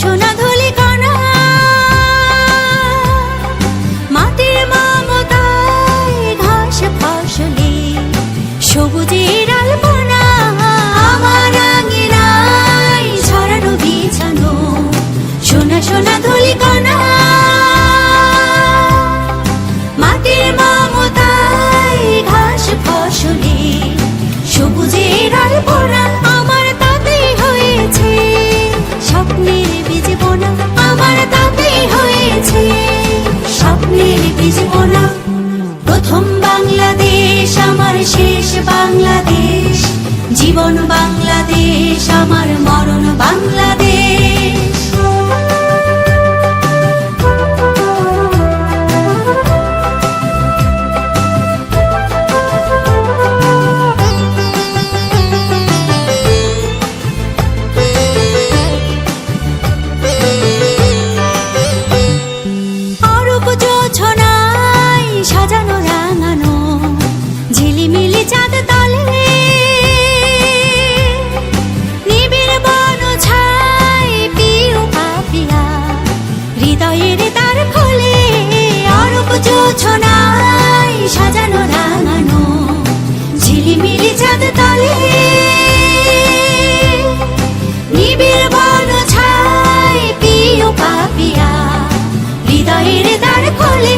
সোনা মাটির ঘাস সবুজে প্রথম বাংলাদেশ আমার শেষ বাংলাদেশ। জীবন বাংলা চাঁদ তলে। নিবিড় বন ছাই পিউ পাপিয়া, হৃদয়ের তার খোলে অরূপ জোছনায় সাজানো রাঙানো ঝিলিমিলি চাঁদ তলে। নিবিড় বন ছাই পিউ পাপিয়া, হৃদয়ের তার খোলে